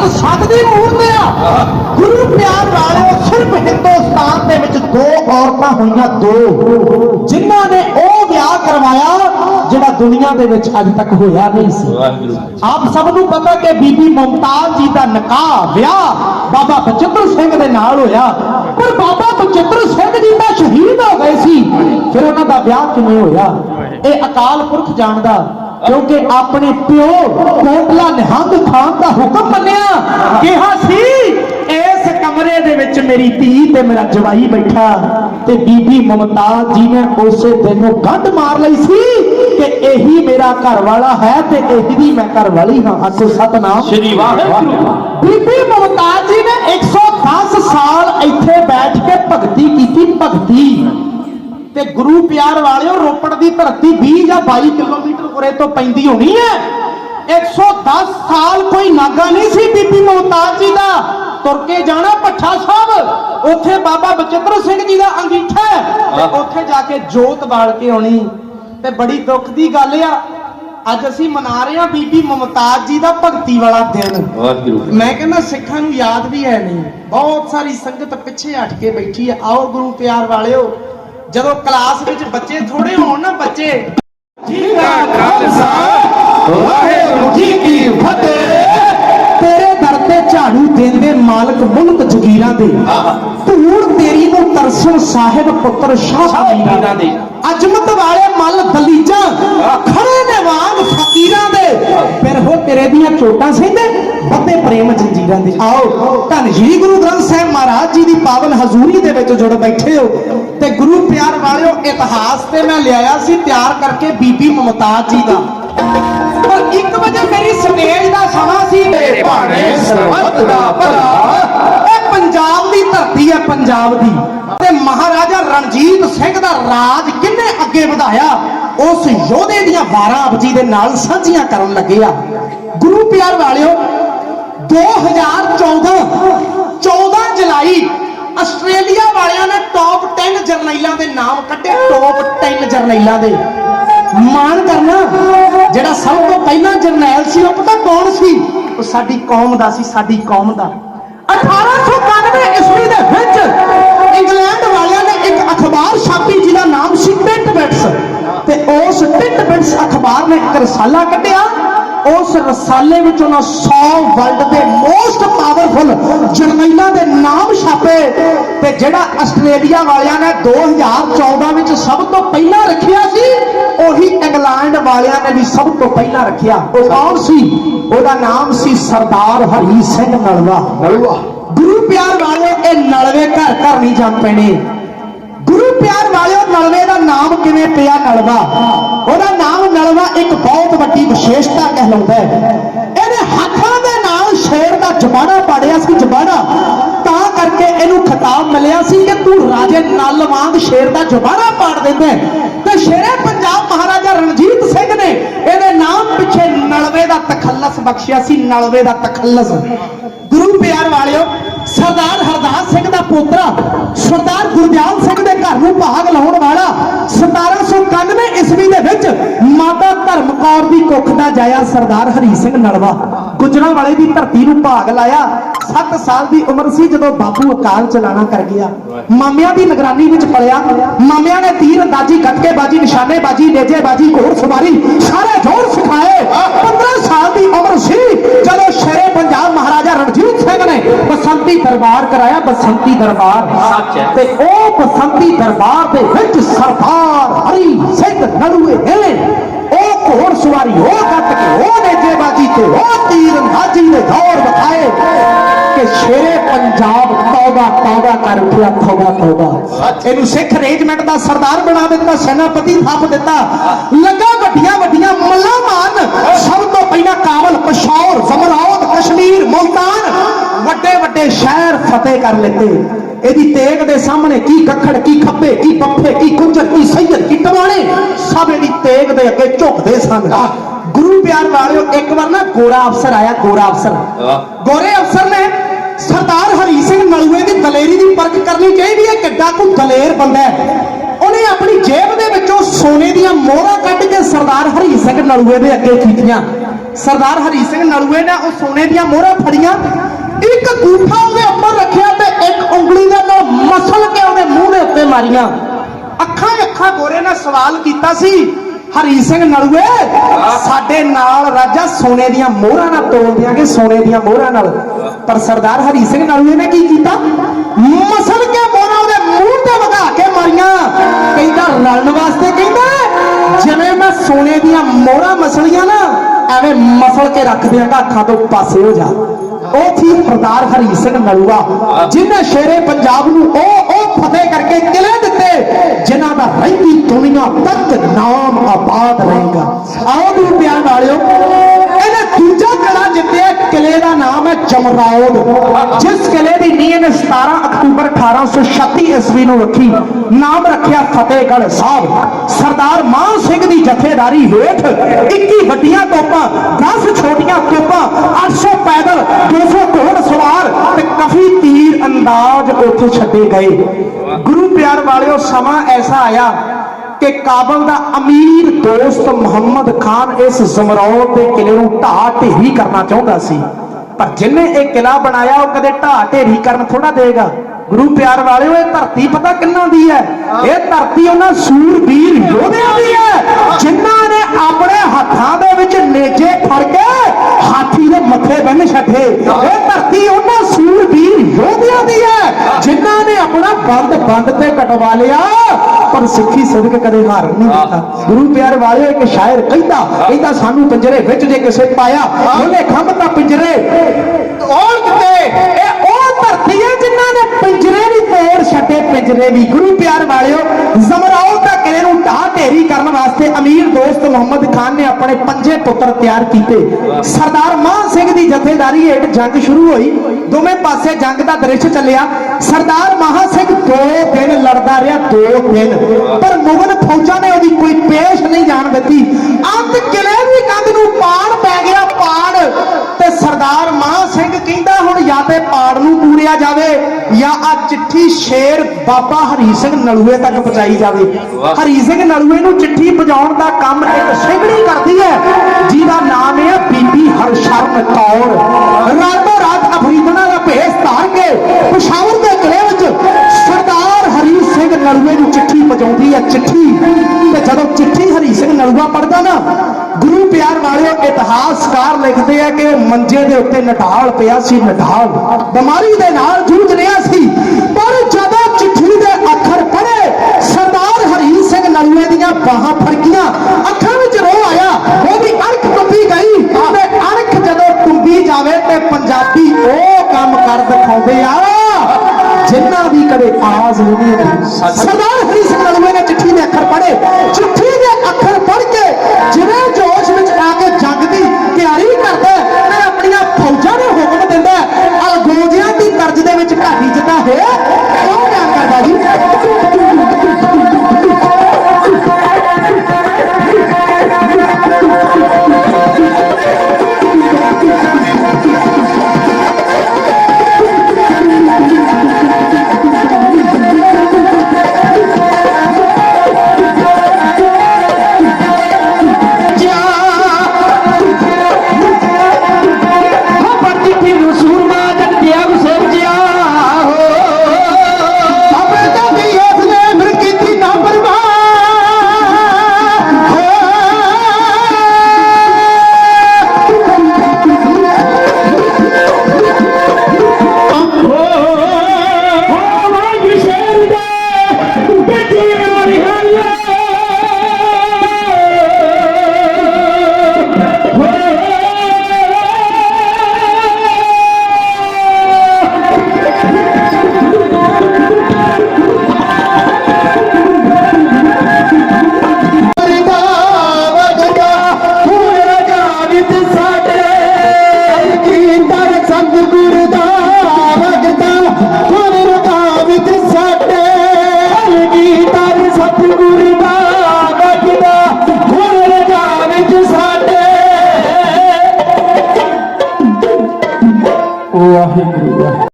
ਸਤ ਸਤ ਦੀ ਮੂਰਤ ਆ। ਗੁਰੂ ਪਿਆਰ ਵਾਲਿਓ ਸਿਰਫ ਹਿੰਦੁਸਤਾਨ ਦੇ ਵਿੱਚ ਦੋ ਔਰਤਾਂ ਹੋਈਆਂ ਦੋ। ਜਿਨ੍ਹਾਂ ਨੇ ਉਹ ਵਿਆਹ ਕਰਵਾਇਆ ਜਿਹੜਾ ਦੁਨੀਆ ਦੇ ਵਿੱਚ ਅੱਜ ਤੱਕ ਹੋਇਆ ਨਹੀਂ ਸੀ। ਆਪ ਸਭ ਨੂੰ ਪਤਾ ਕਿ ਬੀਬੀ ਮੁਮਤਾਜ਼ ਜੀ ਦਾ ਨਿਕਾਹ ਵਿਆਹ ਬਾਬਾ ਬਚਿੱਤਰ ਸਿੰਘ ਦੇ ਨਾਲ ਹੋਇਆ। ਪਰ ਬਾਬਾ ਬਚਿੱਤਰ ਸਿੰਘ ਜੀ ਤਾਂ ਸ਼ਹੀਦ ਹੋ ਗਏ ਸੀ। ਫਿਰ ਉਹਨਾਂ ਦਾ ਵਿਆਹ ਕਿਵੇਂ ਹੋਇਆ? ਇਹ ਅਕਾਲ ਪੁਰਖ ਜਾਣਦਾ ਕਿਉਂਕਿ ਆਪਣੇ ਪਿਓ ਕੋਟਲਾ ਨਿਹੰਗ ਖਾਨ ਦਾ ਹੁਕਮ ਮੰਨਿਆ। ਕਿਹਾ ਸੀ ਇਸ ਕਮਰੇ ਦੇ ਵਿੱਚ ਮੇਰੀ ਧੀ ਤੇ ਮੇਰਾ ਜਵਾਈ ਬੈਠਾ ਤੇ ਬੀਬੀ ਮੁਮਤਾਜ਼ ਜੀ ਨੇ ਉਸੇ ਦਿਨ ਨੂੰ ਗੰਢ ਮਾਰ ਲਈ ਸੀ ਕਿ ਇਹੀ ਮੇਰਾ ਘਰ ਵਾਲਾ ਹੈ ਤੇ ਇਹੀ ਦੀ ਮੈਂ ਘਰ ਵਾਲੀ ਹਾਂ। ਆਖੋ ਸਤਨਾਮ। ਸ਼੍ਰੀ ਵਾਹਿਗੁਰੂ। ਬੀਬੀ ਮੁਮਤਾਜ਼ ਜੀ ਨੇ 110 ਸਾਲ ਇੱਥੇ ਬੈਠ ਕੇ ਭਗਤੀ ਕੀਤੀ ਭਗਤੀ। ਤੇ ਗੁਰੂ ਪਿਆਰ ਵਾਲਿਓ ਰੋਪੜ ਦੀ ਧਰਤੀ 20 ਜਾਂ 22 ਕਿਲੋਮੀਟਰ ਉਰੇ ਤੋਂ ਪੈਂਦੀ ਹੋਣੀ ਹੈ। 110 ਸਾਲ ਕੋਈ ਨਾਗਾ ਨਹੀਂ ਸੀ ਬੀਬੀ ਮੁਮਤਾਜ਼ ਜੀ ਦਾ। ਤੁਰ ਕੇ ਜਾਣਾ ਭੱਠਾ ਸਾਹਿਬ। ਉੱਥੇ ਬਾਬਾ ਬਚਿੱਤਰ ਸਿੰਘ ਜੀ ਦਾ ਅੰਗੀਠਾ ਹੈ ਤੇ ਉੱਥੇ ਜਾ ਕੇ ਜੋਤ ਬਾਲ ਕੇ ਆਉਣੀ। ਤੇ ਬੜੀ ਦੁੱਖ ਦੀ ਗੱਲ ਆ ਅੱਜ ਅਸੀਂ ਮਨਾ ਰਹੇ ਹਾਂ ਬੀਬੀ ਮੁਮਤਾਜ਼ ਜੀ ਦਾ ਭਗਤੀ ਵਾਲਾ ਦਿਨ। ਮੈਂ ਕਹਿੰਦਾ ਸਿੱਖਾਂ ਨੂੰ ਯਾਦ ਵੀ ਹੈ ਨਹੀਂ। ਬਹੁਤ ਸਾਰੀ ਸੰਗਤ ਪਿੱਛੇ ਹਟ ਕੇ ਬੈਠੀ ਹੈ। ਆਓ ਗੁਰੂ ਪਿਆਰ ਵਾਲਿਓ ਜਦੋਂ ਕਲਾਸ ਵਿੱਚ ਬੱਚੇ ਥੋੜੇ ਹੋਣ ਨਾ ਬੱਚੇ ਜੀ ਦਾ ਖਾਲਸਾ ਵਾਹਿਗੁਰੂ ਜੀ ਕੀ ਫਤਿਹ ਤੇਰੇ ਦਰ ਤੇ ਝਾੜੂ ਦੇਂਦੇ ਮਾਲਕ ਮੁਲਕ ਜਗੀਰਾਂ ਦੇ। ਧੂੜ ਤੇਰੀ ਨੂੰ ਤਰਸੋ ਸਾਹਿਬ ਪੁੱਤਰ ਸ਼ਾਹ ਦੇ। ਅਜਮਤ ਵਾਲੇ ਮੱਲ ਦਲੀਜਾਂ ਖੜੇ ਨੇ ਵਾਂਗ ਫਕੀਰਾਂ ਦੇ। ਫਿਰ ਹੋ ਤੇਰੇ ਦੀਆਂ ਚੋਟਾਂ ਸਹਿੰਦੇ ਬੱਤੇ ਪ੍ਰੇਮ ਜੰਜੀਰਾਂ ਦੇ। ਆਓ ਧੰਨ ਸ਼੍ਰੀ ਗੁਰੂ ਗ੍ਰੰਥ ਸਾਹਿਬ ਮਹਾਰਾਜ ਜੀ ਦੀ ਪਾਵਨ ਹਜ਼ੂਰੀ ਦੇ ਵਿੱਚ ਜੁੜ ਬੈਠੇ ਹੋ। ਤੇ ਗੁਰੂ ਪਿਆਰ ਵਾਲਿਓ ਇਤਿਹਾਸ ਤੇ ਮੈਂ ਲਿਆਇਆ ਸੀ ਤਿਆਰ ਕਰਕੇ ਬੀਬੀ ਮੁਮਤਾਜ਼ ਜੀ ਦਾ। ਪਰ 1 ਵਜੇ ਮੇਰੀ ਸਟੇਜ ਦਾ ਸਮਾਂ ਸੀ ਮੇਰੇ ਭਾਣੇ ਸਰਬੱਤ ਦਾ ਭਲਾ। ਇਹ ਪੰਜਾਬ ਦੀ ਧਰਤੀ ਹੈ ਪੰਜਾਬ ਦੀ। ਤੇ ਮਹਾਰਾਜਾ ਰਣਜੀਤ ਸਿੰਘ ਦਾ ਰਾਜ ਕਿੰਨੇ ਅੱਗੇ ਵਧਾਇਆ? ਉਸ ਯੋਧੇ ਦੀਆਂ 12 ਅਬਜੀ ਦੇ ਨਾਲ ਸਾਂਝੀਆਂ ਕਰਨ ਲੱਗੇ ਆ। ਗੁਰੂ ਪਿਆਰ ਵਾਲਿਓ 2014 14 ਜੁਲਾਈ, ਆਸਟ੍ਰੇਲੀਆ ਵਾਲਿਆਂ ਨੇ ਟੌਪ 10 ਜਰਨੈਲਾਂ ਦੇ ਨਾਮ ਕੱਢੇ ਟੌਪ 10 ਜਰਨੈਲਾਂ ਦੇ। ਮਾਣ ਕਰਨਾ, ਜਿਹੜਾ ਸਭ ਤੋਂ ਪਹਿਲਾਂ ਜਰਨੈਲ ਸੀ, ਉਹ ਪਤਾ ਕੌਣ ਸੀ? ਉਹ ਸਾਡੀ ਕੌਮ ਦਾ ਸੀ, ਸਾਡੀ ਕੌਮ ਦਾ। 1891 ਈਸਵੀ ਦੇ ਵਿੱਚ ਇੰਗਲੈਂਡ ਵਾਲਿਆਂ ਨੇ ਇੱਕ ਅਖਬਾਰ ਛਾਪੀ, ਜਿਹਦਾ ਨਾਮ ਸੀ ਟਿੱਟ ਤੇ ਉਸ ਟਿੱਟ ਅਖਬਾਰ ਨੇ ਇੱਕ ਰਸਾਲਾ ਕੱਢਿਆ। ਉਸ ਰਸਾਲੇ ਵਿੱਚ ਉਹਨਾਂ 100 ਵਰਲਡ ਦੇ ਮੋਸਟ ਪਾਵਰਫੁਲ ਜਰਨੈਲਾਂ ਦੇ ਨਾਮ ਛਾਪੇ। ਤੇ ਜਿਹੜਾ ਆਸਟ੍ਰੇਲੀਆ ਵਾਲਿਆਂ ਨੇ 2014 ਵਿੱਚ ਸਭ ਤੋਂ ਪਹਿਲਾਂ ਰੱਖਿਆ ਸੀ, ਉਹੀ ਇੰਗਲੈਂਡ ਵਾਲਿਆਂ ਨੇ ਵੀ ਸਭ ਤੋਂ ਪਹਿਲਾਂ ਰੱਖਿਆ। ਉਹ ਕੌਣ ਸੀ? ਉਹਦਾ ਨਾਮ ਸੀ ਸਰਦਾਰ ਹਰੀ ਸਿੰਘ ਨਲਵਾ। ਨਲਵਾ। ਗੁਰੂ ਪਿਆਰ ਵਾਲਿਓ ਇਹ ਨਲਵੇ ਘਰ ਘਰ ਨਹੀਂ ਜੰਮ ਪੈਣੇ। ਗੁਰੂ ਪਿਆਰ ਵਾਲਿਓ ਨਲਵੇ ਦਾ ਨਾਮ ਕਿਵੇਂ ਪਿਆ ਨਲਵਾ? ਉਹਦਾ ਨਾਮ ਨਲਵਾ ਇੱਕ ਬਹੁਤ ਵੱਡੀ ਵਿਸ਼ੇਸ਼ਤਾ ਕਹਿਲਾਉਂਦਾ ਹੈ। ਇਹਨੇ ਹੱਥਾਂ ਦੇ ਨਾਲ ਸ਼ੇਰ ਦਾ ਜਬਾੜਾ ਪਾੜਿਆ ਸੀ ਜਬਾੜਾ। ਤਾਂ ਕਰਕੇ ਇਹਨੂੰ ਖਿਤਾਬ ਮਿਲਿਆ ਸੀ ਕਿ ਤੂੰ ਰਾਜੇ ਨਲ ਵਾਂਗ ਸ਼ੇਰ ਦਾ ਜਬਾੜਾ ਪਾੜ ਦਿੰਦਾ। ਤੇ ਸ਼ੇਰੇ ਪੰਜਾਬ ਮਹਾਰਾਜਾ ਰਣਜੀਤ ਸਿੰਘ ਨੇ ਇਹਦੇ ਨਾਮ ਪਿੱਛੇ ਨਲਵੇ ਦਾ ਤਖੱਲਸ ਬਖਸ਼ਿਆ ਸੀ, ਨਲਵੇ ਦਾ ਤਖੱਲਸ। ਗੁਰੂ ਪਿਆਰ ਵਾਲਿਓ, ਸਰਦਾਰ ਹਰਦਾਸ ਸਿੰਘ ਦਾ ਪੋਤਰਾ, ਸਰਦਾਰ ਗੁਰਦਿਆਲ ਸਿੰਘ ਦੇ ਘਰ ਨੂੰ ਭਾਗ ਲਾਉਣ ਵਾਲਾ 1791 ਈਸਵੀ ਦੇ ਵਿੱਚ ਮਾਤਾ ਧਰਮ ਕੌਰ ਦੀ ਕੁੱਖ ਦਾ ਜਾਇਆ ਸਰਦਾਰ ਹਰੀ ਸਿੰਘ ਨਲਵਾ ਗੁਜਰਾਂ ਵਾਲੇ ਦੀ ਧਰਤੀ ਨੂੰ ਭਾਗ ਲਾਇਆ। 7 ਸਾਲ ਦੀ ਉਮਰ ਸੀ ਜਦੋਂ ਬਾਪੂ ਅਕਾਲ ਚਲਾਣਾ ਕਰ ਗਿਆ। ਮਾਮਿਆਂ ਦੀ ਨਿਗਰਾਨੀ ਵਿੱਚ ਪਲਿਆ ਮਾਮਿਆਂ ਨੇ ਤੀਰ ਅੰਦਾਜ਼ੀ ਗੱਟਕੇਬਾਜ਼ੀ, ਨਿਸ਼ਾਨੇਬਾਜ਼ੀ, ਨੇਜੇਬਾਜ਼ੀ ਘੋੜ ਸਵਾਰੀ ਸਾਰੇ ਜੋਰ ਸਿਖਾਏ 15 ਸਾਲ ਦੀ ਉਮਰ ਸੀ ਜਦੋਂ ਸ਼ੇਰੇ ਪੰਜਾਬ ਮਹਾਰਾਜਾ ਰਣਜੀਤ ਸਿੰਘ ਨੇ ਬਸੰਤੀ ਦਰਬਾਰ ਕਰਾਇਆ ਬਸੰਤੀ ਦਰਬਾਰ ਸੱਚ ਹੈ। ਤੇ ਉਹ ਬਸੰਤੀ ਦਰਬਾਰ ਦੇ ਵਿੱਚ ਸਰਦਾਰ ਹਰੀ ਸਿੰਘ ਨਲੂਏ ਨੇ ਉਹ ਘੋੜ ਸਵਾਰੀ ਉਹ ਗੱਟ ਕੇ ਉਹ ਨੇਜੇਬਾਜ਼ੀ ਤੇ ਉਹ ਤੀਰ ਅੰਦਾਜ਼ੀ ਦੇ ਦੌਰ ਵਿਖਾਏ ਕਿ ਸ਼ੇਰੇ ਪੰਜਾਬ ਤੌਬਾ ਤੌਬਾ ਕਰ ਉੱਠਿਆ ਤੌਬਾ ਤੌਬਾ ਇਹਨੂੰ ਸਿੱਖ ਰੇਜਮੈਂਟ ਦਾ ਸਰਦਾਰ ਬਣਾ ਦਿੱਤਾ ਸੈਨਾਪਤੀ ਥਾਪ ਦਿੱਤਾ। ਲੱਗਾ ਵੱਡੀਆਂ ਵੱਡੀਆਂ ਮੱਲਾਂ ਮਾਰਨ। ਸਭ ਤੋਂ ਪਹਿਲਾਂ ਕਾਬਲ ਪਸ਼ੌਰ ਜ਼ਮਰਾਉਦ ਕਸ਼ਮੀਰ ਮੁਲਤਾਨ। ਵੱਡੇ ਵੱਡੇ ਸ਼ਹਿਰ ਫਤਿਹ ਕਰ ਲਿੱਤੇ। ਇਹਦੀ ਤੇਗ ਦੇ ਸਾਹਮਣੇ ਕੀ ਕੱਖੜ ਕੀ ਖੱਬੇ ਕੀ ਪੱਫੇ ਕੀ ਕੁੰਜਰ ਕੀ ਸੈਯਦ ਕੀ ਟਵਾਣੇ ਸਭ ਇਹਦੀ ਤੇਗ ਦੇ ਅੱਗੇ ਝੁਕਦੇ ਸਨ। ਗੁਰੂ ਪਿਆਰ ਵਾਲਿਓ ਇੱਕ ਵਾਰ ਨਾ ਗੋਰਾ ਅਫਸਰ ਆਇਆ ਗੋਰਾ ਅਫਸਰ। ਗੋਰੇ ਅਫਸਰ ਨੇ ਸਰਦਾਰ ਹਰੀ ਸਿੰਘ ਨਲੂਏ ਦੀ ਦਲੇਰੀ ਦੀ ਪਰਖ ਕਰਨੀ ਚਾਹੀਦੀ ਕਿੱਡਾ ਕੋਈ ਦਲੇਰ ਬੰਦਾ ਹੈ? ਉਹਨੇ ਆਪਣੀ ਜੇਬ ਦੇ ਵਿੱਚੋਂ ਸੋਨੇ ਦੀਆਂ ਮੋਹਰਾਂ ਕੱਢ ਕੇ ਸਰਦਾਰ ਹਰੀ ਸਿੰਘ ਨਲੂਏ ਦੇ ਅੱਗੇ ਕੀਤੀਆਂ ਸਰਦਾਰ ਹਰੀ ਸਿੰਘ ਨਲੂਏ ਨੇ ਉਹ ਸੋਨੇ ਦੀਆਂ ਮੋਹਰਾਂ ਫੜੀਆਂ। ਇੱਕ ਗੂਠਾ ਉਹਦੇ ਉੱਪਰ ਰੱਖਿਆ ਤੇ ਇੱਕ ਉਂਗਲੀ ਦੇ ਨਾਲ ਮਸਲ ਕੇ ਉਹਦੇ ਮੂੰਹ ਦੇ ਉੱਤੇ ਮਾਰੀਆਂ। ਅੱਖਾਂ ਅੱਖਾਂ ਗੋਰੇ ਨੇ ਸਵਾਲ ਕੀਤਾ ਸੀ, ਹਰੀ ਸਿੰਘ ਨਲੂਏ, ਸਾਡੇ ਨਾਲ ਰਾਜਾ ਸੋਨੇ ਦੀਆਂ ਮੋਹਰਾਂ ਨਾਲ ਤੋਲ ਦਿਆਂਗੇ, ਸੋਨੇ ਦੀਆਂ ਮੋਹਰਾਂ ਨਾਲ। ਪਰ ਸਰਦਾਰ ਹਰੀ ਸਿੰਘ ਨਲੂਏ ਨੇ ਕੀ ਕੀਤਾ? ਮਸਲ ਕੇ ਮੋਹਰਾਂ ਉਹਦੇ ਮੂੰਹ ਤੇ ਵਗਾ ਕਹਿੰਦਾ ਲੜਨ ਵਾਸਤੇ ਕਹਿੰਦਾ ਜਿਵੇਂ ਮੈਂ ਸੋਨੇ ਦੀਆਂ ਮੋਹਰਾਂ ਮਸਲੀਆਂ ਨਾ, ਐਵੇਂ ਮਸਲ ਕੇ ਰੱਖ ਦਿਆਂਗਾ ਅੱਖਾਂ ਤੋਂ ਪਾਸੇ ਹੋ ਜਾ। ਉਹ ਸੀ ਸਰਦਾਰ ਹਰੀ ਸਿੰਘ ਨਲੂਆ ਜਿਨ੍ਹਾਂ ਸ਼ੇਰੇ ਪੰਜਾਬ ਨੂੰ ਉਹ ਉਹ ਫਤਿਹ ਕਰਕੇ ਕਿਲੇ ਦਿੱਤੇ, ਜਿਨ੍ਹਾਂ ਦਾ ਰਹਿੰਦੀ ਦੁਨੀਆ ਤੱਕ ਨਾਮ ਆਬਾਦ ਰਹੇਗਾ। ਆਓ ਗੁਰੂ ਪਿਆਰ ਵਾਲਿਓ ਇਹਨੇ ਦੂਜਾ ਕਿਲਾ ਜਿੱਤਿਆ ਕਿਲੇ ਦਾ ਨਾਮ ਹੈ ਜਮਰੌਦ ਜਿਸ ਕਿਲੇ ਦੀ ਨੀਂਹ ਇਹਨੇ 17 ਅਕਤੂਬਰ 1836 ਈਸਵੀ ਨੂੰ ਰੱਖੀ। ਨਾਮ ਰੱਖਿਆ ਫਤਿਹਗੜ੍ਹ ਸਾਹਿਬ। ਸਰਦਾਰ ਮਾਨ ਸਿੰਘ ਦੀ ਜਥੇਦਾਰੀ ਹੇਠ 21 ਵੱਡੀਆਂ ਤੋਪਾਂ 10 ਛੋਟੀਆਂ ਤੋਪਾਂ 800 ਪੈਦਲ 200 ਘੋੜ ਸਵਾਰ ਤੇ ਕਾਫੀ ਤੀਰ ਅੰਦਾਜ਼ ਉੱਥੇ ਛੱਡੇ ਗਏ। ਗੁਰੂ ਪਿਆਰ ਵਾਲਿਓ, ਸਮਾਂ ਐਸਾ ਆਇਆ ਕਿ ਕਾਬਲ ਦਾ ਅਮੀਰ ਦੋਸਤ ਮੁਹੰਮਦ ਖਾਨ ਇਸ ਜ਼ਮਰੌਦ ਦੇ ਕਿਲੇ ਨੂੰ ਢਾਹ ਢੇਰੀ ਕਰਨਾ ਚਾਹੁੰਦਾ ਸੀ। ਪਰ ਜਿਨੇ ਇਹ ਕਿਲਾ ਬਣਾਇਆ, ਉਹ ਕਦੇ ਢਾਹ ਢੇਰੀ ਕਰਨ ਥੋੜਾ ਦੇਗਾ ਗੁਰੂ ਪਿਆਰ ਵਾਲਿਓ, ਇਹ ਧਰਤੀ ਪਤਾ ਕਿੰਨਾ ਦੀ ਹੈ? ਇਹ ਧਰਤੀ ਉਹਨਾਂ ਸੂਰਬੀਰ ਯੋਧਿਆਂ ਦੀ ਹੈ, ਜਿਨ੍ਹਾਂ ਨੇ ਆਪਣੇ ਹੱਥਾਂ ਦੇ ਵਿੱਚ ਨੇਜੇ ਫੜ ਕੇ ਹਾਥੀ ਦੇ ਮੱਥੇ ਬੰਨ ਛੱਡੇ। ਬੰਦ ਬੰਦ ਤੇ ਕਟਵਾ ਲਿਆ ਪਰ ਸਿੱਖੀ ਸਦਕ ਕਦੇ ਹਾਰ ਨਹੀਂ ਦਿੱਤਾ। ਗੁਰੂ ਪਿਆਰ ਵਾਲਿਓ ਇੱਕ ਸ਼ਾਇਰ ਕਹਿੰਦਾ ਕਹਿੰਦਾ ਸਾਨੂੰ ਪਿੰਜਰੇ ਵਿੱਚ ਜੇ ਕਿਸੇ ਪਾਇਆ ਉਹਨੇ ਖੰਭ ਤਾਂ ਪਿੰਜਰੇ ਤੋੜ ਦਿੱਤੇ ਇਹ ਉਹ ਧਰਤੀ ਹੈ ਜਿਨ੍ਹਾਂ ਨੇ ਪਿੰਜਰੇ ਵੀ ਤੋੜ ਛੱਡੇ। ਪਿੰਜਰੇ ਵੀ। ਗੁਰੂ ਪਿਆਰ ਵਾਲਿਓ ਜ਼ਮਰਾਉ ਦਾ ਕਿਲੇ ਨੂੰ ਢਾਹ ਢੇਰੀ ਕਰਨ ਵਾਸਤੇ ਅਮੀਰ ਦੋਸਤ ਮੁਹੰਮਦ ਖਾਨ ਨੇ ਆਪਣੇ ਪੰਜੇ ਪੁੱਤਰ ਤਿਆਰ ਕੀਤੇ। ਸਰਦਾਰ ਮਾਨ ਸਿੰਘ ਦੀ ਜਥੇਦਾਰੀ ਹੇਠ ਜੰਗ ਸ਼ੁਰੂ ਹੋਈ। ਦੋਵੇਂ ਪਾਸੇ ਜੰਗ ਦਾ ਦ੍ਰਿਸ਼ ਚੱਲਿਆ। ਸਰਦਾਰ ਮਹਾ ਸਿੰਘ ਦੋ ਦਿਨ ਲੜਦਾ ਰਿਹਾ ਦੋ ਦਿਨ। ਪਰ ਮੁਗਲ ਫੌਜਾਂ ਨੇ ਉਹਦੀ ਕੋਈ ਪੇਸ਼ ਨਹੀਂ ਜਾਣ ਦਿੱਤੀ। ਅੰਤ ਕਿਲੇ ਦੀ ਕੰਧ ਨੂੰ ਪਾੜ ਪੈ ਗਿਆ ਪਾੜ। ਤੇ ਸਰਦਾਰ ਮਾਨ ਸਿੰਘ ਕਹਿੰਦਾ ਹੁਣ ਜਾਂ ਤੇ ਪਾੜ ਨੂੰ ਪੂਰਿਆ ਜਾਵੇ ਜਾਂ ਆ ਚਿੱਠੀ ਸ਼ੇਰ ਬਾਬਾ ਹਰੀ ਸਿੰਘ ਨਲੂਏ ਤੱਕ ਪਹੁੰਚਾਈ ਜਾਵੇ। ਹਰੀ ਸਿੰਘ ਨਲੂਏ ਨੂੰ ਚਿੱਠੀ ਪਹੁੰਚਾਉਣ ਦਾ ਕੰਮ ਇੱਕ ਸਿੰਘਣੀ ਕਰਦੀ ਹੈ ਜਿਹਦਾ ਨਾਮ ਹੈ ਬੀਬੀ ਹਰਸ਼ਰਨ ਕੌਰ। ਰਾਤੋਂ ਰਾਤ ਅਫਰੀਦਨਾ ਦਾ ਭੇਸ ਧਾਰ ਕੇ ਪਸ਼ਾਵਰ ਦੇ ਕਿਲੇ ਵਿੱਚ ਸਰਦਾਰ ਹਰੀ ਸਿੰਘ ਨਲੂਏ ਨੂੰ ਚਿੱਠੀ ਪਹੁੰਚਾਉਂਦੀ ਹੈ, ਚਿੱਠੀ। ਤੇ ਜਦੋਂ ਚਿੱਠੀ ਹਰੀ ਸਿੰਘ ਨਲੂਆ ਪੜਦਾ ਨਾ, ਗੁਰੂ ਪਿਆਰ ਵਾਲਿਓ ਇਤਿਹਾਸਕਾਰ ਲਿਖਦੇ ਆ ਕਿ ਉਹ ਮੰਜੇ ਦੇ ਉੱਤੇ ਨਟਾਲ ਪਿਆ ਸੀ ਨਟਾਲ ਬਿਮਾਰੀ ਦੇ ਨਾਲ ਜੂਝ ਰਿਹਾ ਸੀ, ਪਰ ਜਦੋਂ ਚਿੱਠੀ ਦੇ ਅੱਖਰ ਪੜ੍ਹੇ, ਸਰਦਾਰ ਹਰੀ ਸਿੰਘ ਨਲੂਏ ਦੀਆਂ ਬਾਹਾਂ ਫੜਕੀਆਂ, ਅੱਖਾਂ ਕਦੇ ਆਜ਼ ਨਹੀਂ ਸਰਦਾਰ ਹਰੀ ਸਿੰਘ ਨਲੂਏ ਨੇ ਚਿੱਠੀ ਦੇ ਅੱਖਰ ਪੜ੍ਹੇ। ਚਿੱਠੀ ਦੇ ਅੱਖਰ ਪੜ੍ਹ ਕੇ ਜਿਵੇਂ ਜੋਸ਼